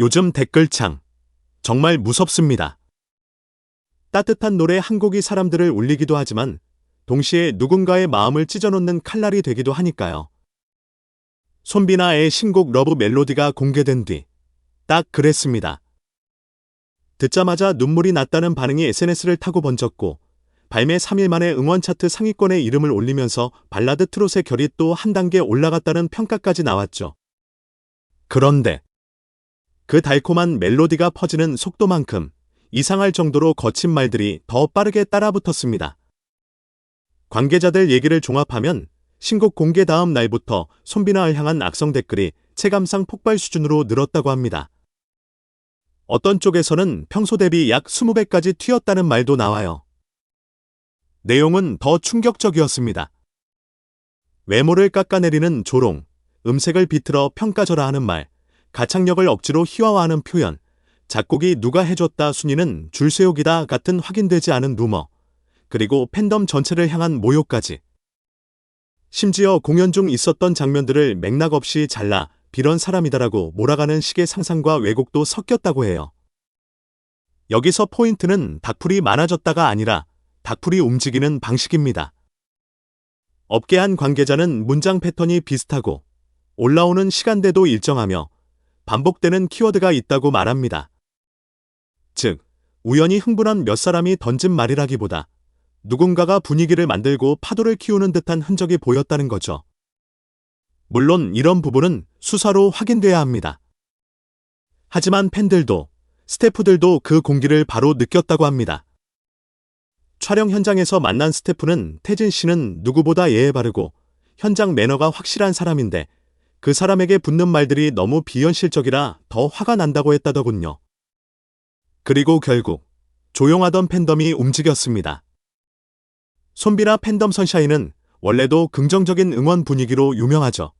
요즘 댓글창. 정말 무섭습니다. 따뜻한 노래 한 곡이 사람들을 울리기도 하지만 동시에 누군가의 마음을 찢어놓는 칼날이 되기도 하니까요. 손비나의 신곡 러브 멜로디가 공개된 뒤 딱 그랬습니다. 듣자마자 눈물이 났다는 반응이 SNS를 타고 번졌고 발매 3일 만에 응원 차트 상위권에 이름을 올리면서 발라드 트롯의 결이 또 한 단계 올라갔다는 평가까지 나왔죠. 그런데 그 달콤한 멜로디가 퍼지는 속도만큼 이상할 정도로 거친 말들이 더 빠르게 따라붙었습니다. 관계자들 얘기를 종합하면 신곡 공개 다음 날부터 손비나를 향한 악성 댓글이 체감상 폭발 수준으로 늘었다고 합니다. 어떤 쪽에서는 평소 대비 약 20배까지 튀었다는 말도 나와요. 내용은 더 충격적이었습니다. 외모를 깎아내리는 조롱, 음색을 비틀어 평가절하 하는 말, 가창력을 억지로 희화화하는 표현, 작곡이 누가 해줬다 순위는 줄 세우기다 같은 확인되지 않은 루머, 그리고 팬덤 전체를 향한 모욕까지. 심지어 공연 중 있었던 장면들을 맥락 없이 잘라 비런 사람이다라고 몰아가는 식의 상상과 왜곡도 섞였다고 해요. 여기서 포인트는 닭풀이 많아졌다가 아니라 닭풀이 움직이는 방식입니다. 업계 한 관계자는 문장 패턴이 비슷하고 올라오는 시간대도 일정하며 반복되는 키워드가 있다고 말합니다. 즉, 우연히 흥분한 몇 사람이 던진 말이라기보다 누군가가 분위기를 만들고 파도를 키우는 듯한 흔적이 보였다는 거죠. 물론 이런 부분은 수사로 확인돼야 합니다. 하지만 팬들도 스태프들도 그 공기를 바로 느꼈다고 합니다. 촬영 현장에서 만난 스태프는 태진 씨는 누구보다 예의 바르고 현장 매너가 확실한 사람인데 그 사람에게 붙는 말들이 너무 비현실적이라 더 화가 난다고 했다더군요. 그리고 결국 조용하던 팬덤이 움직였습니다. 손비나 팬덤 선샤인은 원래도 긍정적인 응원 분위기로 유명하죠.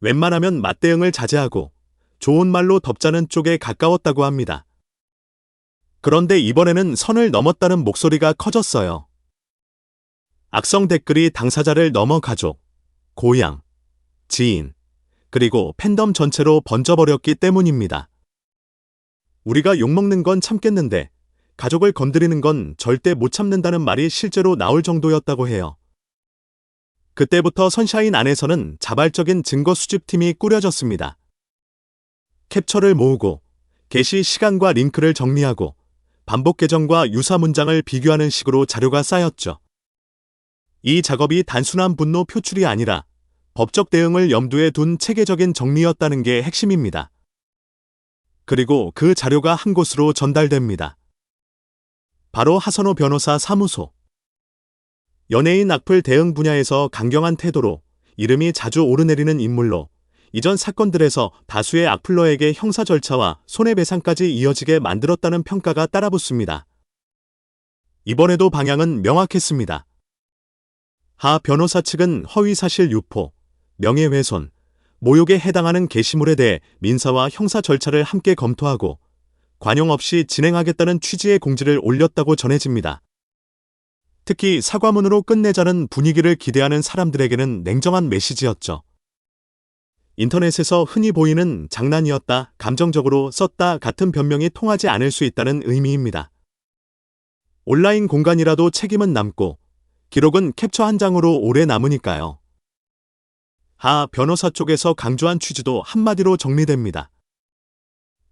웬만하면 맞대응을 자제하고 좋은 말로 덮자는 쪽에 가까웠다고 합니다. 그런데 이번에는 선을 넘었다는 목소리가 커졌어요. 악성 댓글이 당사자를 넘어 가족, 고향, 지인, 그리고 팬덤 전체로 번져버렸기 때문입니다. 우리가 욕먹는 건 참겠는데 가족을 건드리는 건 절대 못 참는다는 말이 실제로 나올 정도였다고 해요. 그때부터 선샤인 안에서는 자발적인 증거 수집팀이 꾸려졌습니다. 캡처를 모으고 게시 시간과 링크를 정리하고 반복 계정과 유사 문장을 비교하는 식으로 자료가 쌓였죠. 이 작업이 단순한 분노 표출이 아니라 법적 대응을 염두에 둔 체계적인 정리였다는 게 핵심입니다. 그리고 그 자료가 한 곳으로 전달됩니다. 바로 하선호 변호사 사무소. 연예인 악플 대응 분야에서 강경한 태도로 이름이 자주 오르내리는 인물로 이전 사건들에서 다수의 악플러에게 형사 절차와 손해배상까지 이어지게 만들었다는 평가가 따라붙습니다. 이번에도 방향은 명확했습니다. 하 변호사 측은 허위사실 유포, 명예훼손, 모욕에 해당하는 게시물에 대해 민사와 형사 절차를 함께 검토하고 관용 없이 진행하겠다는 취지의 공지를 올렸다고 전해집니다. 특히 사과문으로 끝내자는 분위기를 기대하는 사람들에게는 냉정한 메시지였죠. 인터넷에서 흔히 보이는 장난이었다, 감정적으로 썼다 같은 변명이 통하지 않을 수 있다는 의미입니다. 온라인 공간이라도 책임은 남고 기록은 캡처 한 장으로 오래 남으니까요. 하 변호사 쪽에서 강조한 취지도 한마디로 정리됩니다.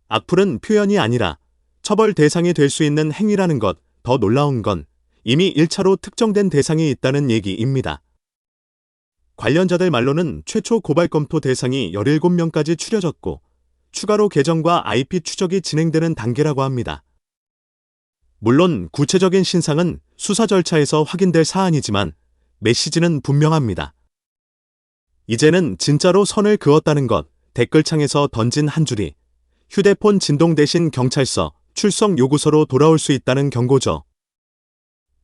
악플은 표현이 아니라 처벌 대상이 될 수 있는 행위라는 것, 더 놀라운 건 이미 1차로 특정된 대상이 있다는 얘기입니다. 관련자들 말로는 최초 고발 검토 대상이 17명까지 추려졌고 추가로 계정과 IP 추적이 진행되는 단계라고 합니다. 물론 구체적인 신상은 수사 절차에서 확인될 사안이지만 메시지는 분명합니다. 이제는 진짜로 선을 그었다는 것, 댓글창에서 던진 한 줄이 휴대폰 진동 대신 경찰서, 출석 요구서로 돌아올 수 있다는 경고죠.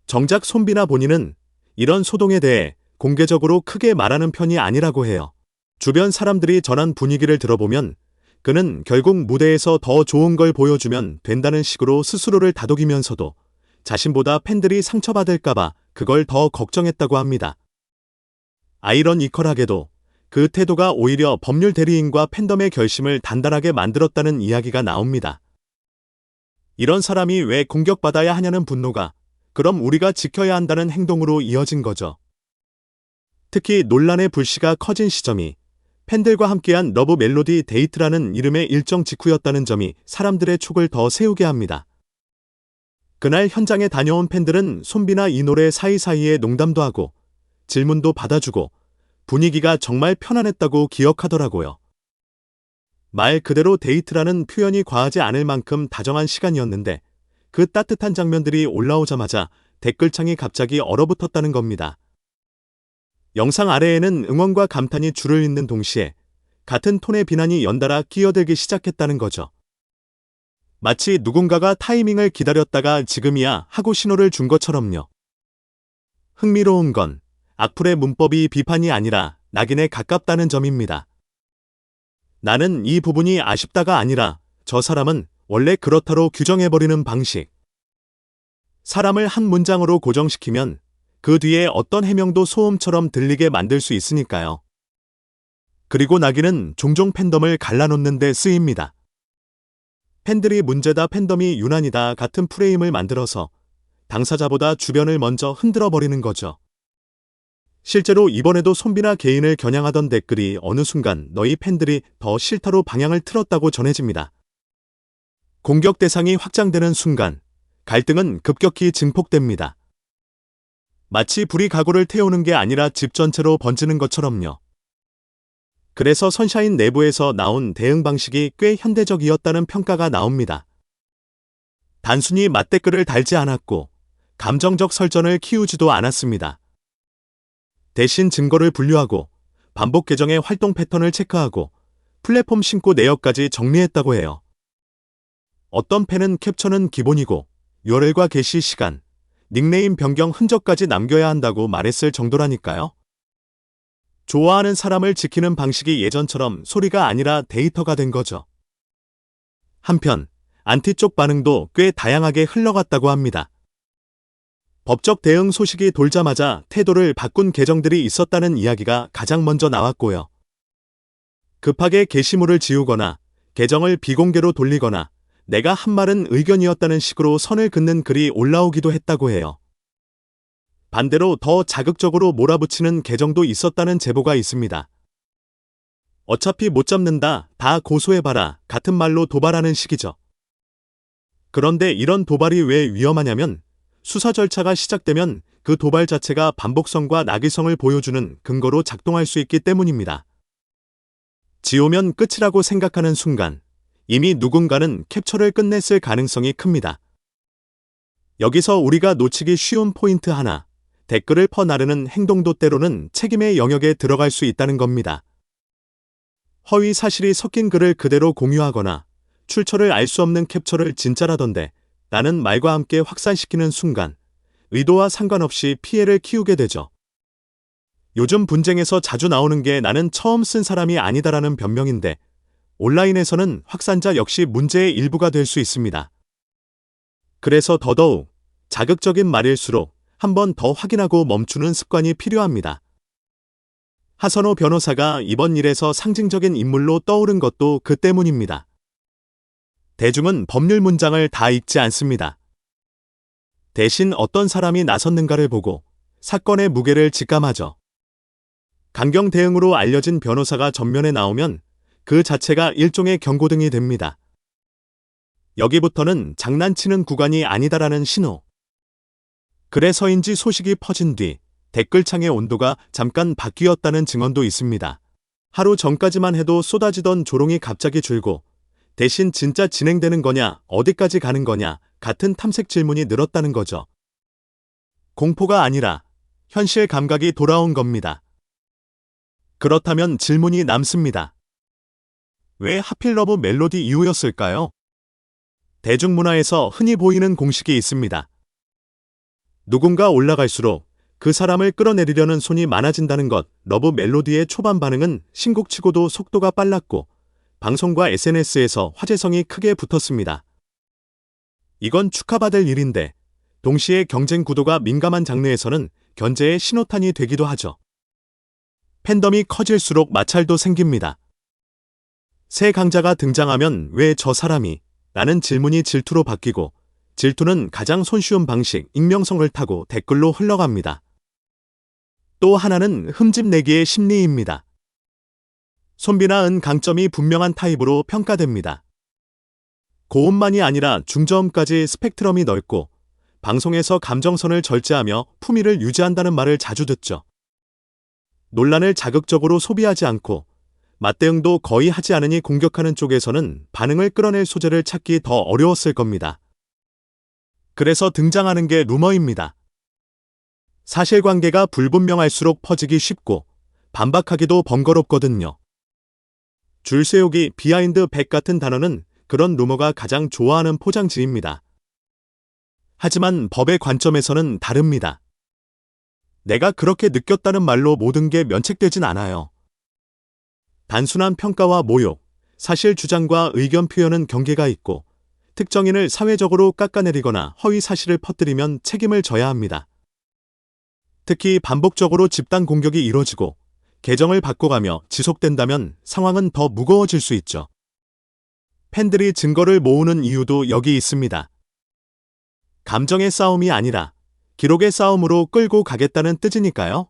정작 손비나 본인은 이런 소동에 대해 공개적으로 크게 말하는 편이 아니라고 해요. 주변 사람들이 전한 분위기를 들어보면 그는 결국 무대에서 더 좋은 걸 보여주면 된다는 식으로 스스로를 다독이면서도 자신보다 팬들이 상처받을까봐 그걸 더 걱정했다고 합니다. 아이러니컬하게도 그 태도가 오히려 법률 대리인과 팬덤의 결심을 단단하게 만들었다는 이야기가 나옵니다. 이런 사람이 왜 공격받아야 하냐는 분노가 그럼 우리가 지켜야 한다는 행동으로 이어진 거죠. 특히 논란의 불씨가 커진 시점이 팬들과 함께한 러브 멜로디 데이트라는 이름의 일정 직후였다는 점이 사람들의 촉을 더 세우게 합니다. 그날 현장에 다녀온 팬들은 손비나 이 노래 사이사이에 농담도 하고 질문도 받아주고 분위기가 정말 편안했다고 기억하더라고요. 말 그대로 데이트라는 표현이 과하지 않을 만큼 다정한 시간이었는데 그 따뜻한 장면들이 올라오자마자 댓글창이 갑자기 얼어붙었다는 겁니다. 영상 아래에는 응원과 감탄이 줄을 잇는 동시에 같은 톤의 비난이 연달아 끼어들기 시작했다는 거죠. 마치 누군가가 타이밍을 기다렸다가 지금이야 하고 신호를 준 것처럼요. 흥미로운 건 악플의 문법이 비판이 아니라 낙인에 가깝다는 점입니다. 나는 이 부분이 아쉽다가 아니라 저 사람은 원래 그렇다로 규정해버리는 방식. 사람을 한 문장으로 고정시키면 그 뒤에 어떤 해명도 소음처럼 들리게 만들 수 있으니까요. 그리고 낙인은 종종 팬덤을 갈라놓는 데 쓰입니다. 팬들이 문제다 팬덤이 유난이다 같은 프레임을 만들어서 당사자보다 주변을 먼저 흔들어 버리는 거죠. 실제로 이번에도 손비나 개인을 겨냥하던 댓글이 어느 순간 너희 팬들이 더 싫다로 방향을 틀었다고 전해집니다. 공격 대상이 확장되는 순간 갈등은 급격히 증폭됩니다. 마치 불이 가구를 태우는 게 아니라 집 전체로 번지는 것처럼요. 그래서 선샤인 내부에서 나온 대응 방식이 꽤 현대적이었다는 평가가 나옵니다. 단순히 맞댓글을 달지 않았고 감정적 설전을 키우지도 않았습니다. 대신 증거를 분류하고 반복 계정의 활동 패턴을 체크하고 플랫폼 신고 내역까지 정리했다고 해요. 어떤 팬은 캡처는 기본이고 URL과 게시 시간, 닉네임 변경 흔적까지 남겨야 한다고 말했을 정도라니까요. 좋아하는 사람을 지키는 방식이 예전처럼 소리가 아니라 데이터가 된 거죠. 한편, 안티 쪽 반응도 꽤 다양하게 흘러갔다고 합니다. 법적 대응 소식이 돌자마자 태도를 바꾼 계정들이 있었다는 이야기가 가장 먼저 나왔고요. 급하게 게시물을 지우거나 계정을 비공개로 돌리거나 내가 한 말은 의견이었다는 식으로 선을 긋는 글이 올라오기도 했다고 해요. 반대로 더 자극적으로 몰아붙이는 계정도 있었다는 제보가 있습니다. 어차피 못 잡는다, 다 고소해봐라 같은 말로 도발하는 식이죠. 그런데 이런 도발이 왜 위험하냐면 수사 절차가 시작되면 그 도발 자체가 반복성과 낙의성을 보여주는 근거로 작동할 수 있기 때문입니다. 지우면 끝이라고 생각하는 순간 이미 누군가는 캡처를 끝냈을 가능성이 큽니다. 여기서 우리가 놓치기 쉬운 포인트 하나, 댓글을 퍼나르는 행동도 때로는 책임의 영역에 들어갈 수 있다는 겁니다. 허위 사실이 섞인 글을 그대로 공유하거나 출처를 알 수 없는 캡처를 진짜라던데 나는 말과 함께 확산시키는 순간 의도와 상관없이 피해를 키우게 되죠. 요즘 분쟁에서 자주 나오는 게 나는 처음 쓴 사람이 아니다라는 변명인데 온라인에서는 확산자 역시 문제의 일부가 될 수 있습니다. 그래서 더더욱 자극적인 말일수록 한 번 더 확인하고 멈추는 습관이 필요합니다. 하선호 변호사가 이번 일에서 상징적인 인물로 떠오른 것도 그 때문입니다. 대중은 법률 문장을 다 읽지 않습니다. 대신 어떤 사람이 나섰는가를 보고 사건의 무게를 직감하죠. 강경 대응으로 알려진 변호사가 전면에 나오면 그 자체가 일종의 경고등이 됩니다. 여기부터는 장난치는 구간이 아니다라는 신호. 그래서인지 소식이 퍼진 뒤 댓글창의 온도가 잠깐 바뀌었다는 증언도 있습니다. 하루 전까지만 해도 쏟아지던 조롱이 갑자기 줄고 대신 진짜 진행되는 거냐, 어디까지 가는 거냐 같은 탐색 질문이 늘었다는 거죠. 공포가 아니라 현실 감각이 돌아온 겁니다. 그렇다면 질문이 남습니다. 왜 하필 러브 멜로디 이후였을까요? 대중문화에서 흔히 보이는 공식이 있습니다. 누군가 올라갈수록 그 사람을 끌어내리려는 손이 많아진다는 것, 러브 멜로디의 초반 반응은 신곡치고도 속도가 빨랐고 방송과 SNS에서 화제성이 크게 붙었습니다. 이건 축하받을 일인데 동시에 경쟁 구도가 민감한 장르에서는 견제의 신호탄이 되기도 하죠. 팬덤이 커질수록 마찰도 생깁니다. 새 강자가 등장하면 왜 저 사람이? 라는 질문이 질투로 바뀌고 질투는 가장 손쉬운 방식 익명성을 타고 댓글로 흘러갑니다. 또 하나는 흠집 내기의 심리입니다. 손비나 은 강점이 분명한 타입으로 평가됩니다. 고음만이 아니라 중저음까지 스펙트럼이 넓고 방송에서 감정선을 절제하며 품위를 유지한다는 말을 자주 듣죠. 논란을 자극적으로 소비하지 않고 맞대응도 거의 하지 않으니 공격하는 쪽에서는 반응을 끌어낼 소재를 찾기 더 어려웠을 겁니다. 그래서 등장하는 게 루머입니다. 사실관계가 불분명할수록 퍼지기 쉽고 반박하기도 번거롭거든요. 줄 세우기 비하인드 100 같은 단어는 그런 루머가 가장 좋아하는 포장지입니다. 하지만 법의 관점에서는 다릅니다. 내가 그렇게 느꼈다는 말로 모든 게 면책되진 않아요. 단순한 평가와 모욕, 사실 주장과 의견 표현은 경계가 있고 특정인을 사회적으로 깎아내리거나 허위 사실을 퍼뜨리면 책임을 져야 합니다. 특히 반복적으로 집단 공격이 이뤄지고 계정을 바꿔가며 지속된다면 상황은 더 무거워질 수 있죠. 팬들이 증거를 모으는 이유도 여기 있습니다. 감정의 싸움이 아니라 기록의 싸움으로 끌고 가겠다는 뜻이니까요.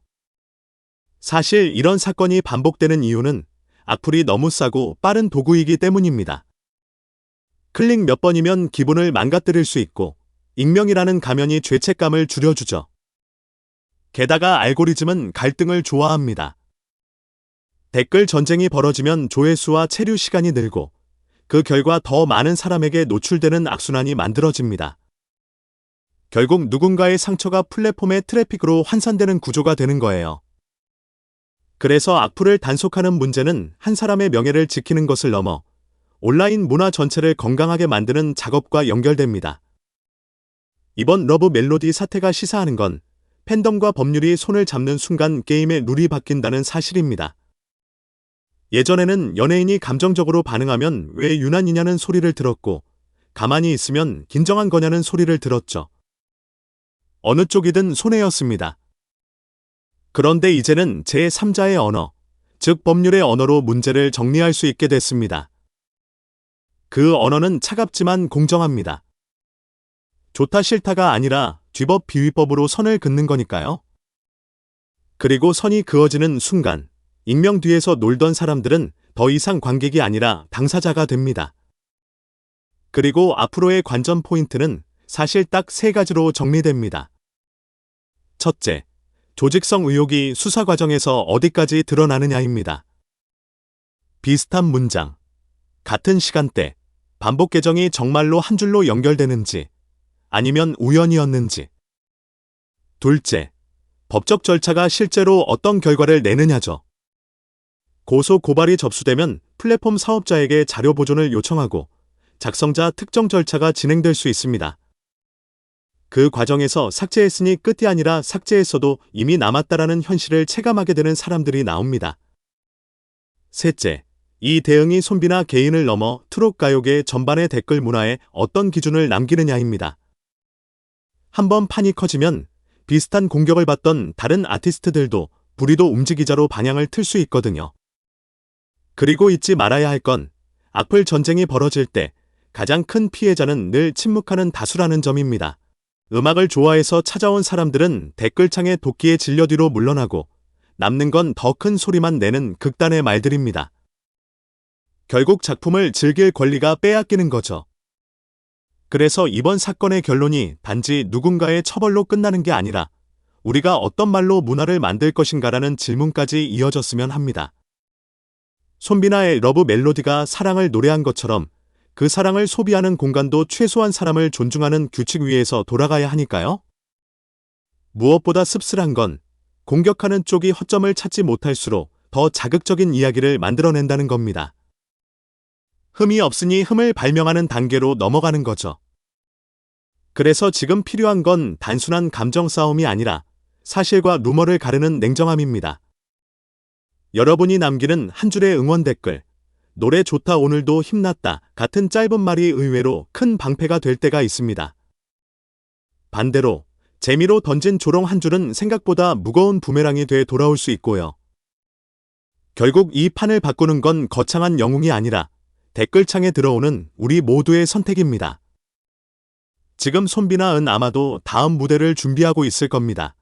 사실 이런 사건이 반복되는 이유는 악플이 너무 싸고 빠른 도구이기 때문입니다. 클릭 몇 번이면 기분을 망가뜨릴 수 있고 익명이라는 가면이 죄책감을 줄여주죠. 게다가 알고리즘은 갈등을 좋아합니다. 댓글 전쟁이 벌어지면 조회수와 체류 시간이 늘고 그 결과 더 많은 사람에게 노출되는 악순환이 만들어집니다. 결국 누군가의 상처가 플랫폼의 트래픽으로 환산되는 구조가 되는 거예요. 그래서 악플을 단속하는 문제는 한 사람의 명예를 지키는 것을 넘어 온라인 문화 전체를 건강하게 만드는 작업과 연결됩니다. 이번 러브 멜로디 사태가 시사하는 건 팬덤과 법률이 손을 잡는 순간 게임의 룰이 바뀐다는 사실입니다. 예전에는 연예인이 감정적으로 반응하면 왜 유난이냐는 소리를 들었고 가만히 있으면 긴정한 거냐는 소리를 들었죠. 어느 쪽이든 손해였습니다. 그런데 이제는 제3자의 언어, 즉 법률의 언어로 문제를 정리할 수 있게 됐습니다. 그 언어는 차갑지만 공정합니다. 좋다 싫다가 아니라 뒤법 비위법으로 선을 긋는 거니까요. 그리고 선이 그어지는 순간 익명 뒤에서 놀던 사람들은 더 이상 관객이 아니라 당사자가 됩니다. 그리고 앞으로의 관전 포인트는 사실 딱 세 가지로 정리됩니다. 첫째, 조직성 의혹이 수사 과정에서 어디까지 드러나느냐입니다. 비슷한 문장, 같은 시간대, 반복 계정이 정말로 한 줄로 연결되는지, 아니면 우연이었는지. 둘째, 법적 절차가 실제로 어떤 결과를 내느냐죠. 고소 고발이 접수되면 플랫폼 사업자에게 자료 보존을 요청하고 작성자 특정 절차가 진행될 수 있습니다. 그 과정에서 삭제했으니 끝이 아니라 삭제했어도 이미 남았다라는 현실을 체감하게 되는 사람들이 나옵니다. 셋째, 이 대응이 손비나 개인을 넘어 트롯 가요계 전반의 댓글 문화에 어떤 기준을 남기느냐입니다. 한번 판이 커지면 비슷한 공격을 받던 다른 아티스트들도 불의도 움직이자로 방향을 틀 수 있거든요. 그리고 잊지 말아야 할 건 악플 전쟁이 벌어질 때 가장 큰 피해자는 늘 침묵하는 다수라는 점입니다. 음악을 좋아해서 찾아온 사람들은 댓글창에 도끼의 진려 뒤로 물러나고 남는 건 더 큰 소리만 내는 극단의 말들입니다. 결국 작품을 즐길 권리가 빼앗기는 거죠. 그래서 이번 사건의 결론이 단지 누군가의 처벌로 끝나는 게 아니라 우리가 어떤 말로 문화를 만들 것인가라는 질문까지 이어졌으면 합니다. 손비나의 러브 멜로디가 사랑을 노래한 것처럼 그 사랑을 소비하는 공간도 최소한 사람을 존중하는 규칙 위에서 돌아가야 하니까요. 무엇보다 씁쓸한 건 공격하는 쪽이 허점을 찾지 못할수록 더 자극적인 이야기를 만들어낸다는 겁니다. 흠이 없으니 흠을 발명하는 단계로 넘어가는 거죠. 그래서 지금 필요한 건 단순한 감정 싸움이 아니라 사실과 루머를 가르는 냉정함입니다. 여러분이 남기는 한 줄의 응원 댓글, 노래 좋다 오늘도 힘났다 같은 짧은 말이 의외로 큰 방패가 될 때가 있습니다. 반대로 재미로 던진 조롱 한 줄은 생각보다 무거운 부메랑이 돼 돌아올 수 있고요. 결국 이 판을 바꾸는 건 거창한 영웅이 아니라 댓글창에 들어오는 우리 모두의 선택입니다. 지금 손비나 은 아마도 다음 무대를 준비하고 있을 겁니다.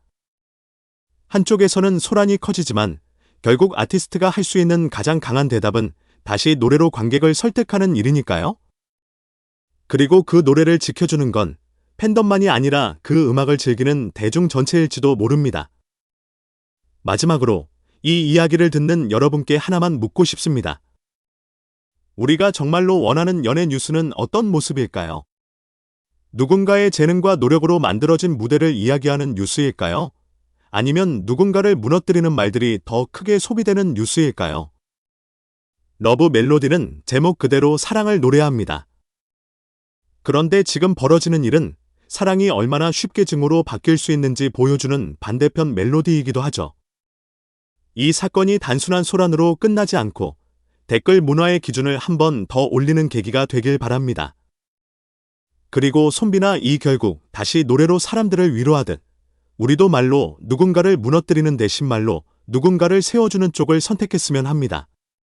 한쪽에서는 소란이 커지지만 결국 아티스트가 할 수 있는 가장 강한 대답은 다시 노래로 관객을 설득하는 일이니까요. 그리고 그 노래를 지켜주는 건 팬덤만이 아니라 그 음악을 즐기는 대중 전체일지도 모릅니다. 마지막으로 이 이야기를 듣는 여러분께 하나만 묻고 싶습니다. 우리가 정말로 원하는 연예 뉴스는 어떤 모습일까요? 누군가의 재능과 노력으로 만들어진 무대를 이야기하는 뉴스일까요? 아니면 누군가를 무너뜨리는 말들이 더 크게 소비되는 뉴스일까요? 러브 멜로디는 제목 그대로 사랑을 노래합니다. 그런데 지금 벌어지는 일은 사랑이 얼마나 쉽게 증오로 바뀔 수 있는지 보여주는 반대편 멜로디이기도 하죠. 이 사건이 단순한 소란으로 끝나지 않고 댓글 문화의 기준을 한 번 더 올리는 계기가 되길 바랍니다. 그리고 손비나 이 결국 다시 노래로 사람들을 위로하듯 우리도 말로 누군가를 무너뜨리는 대신 말로 누군가를 세워주는 쪽을 선택했으면 합니다.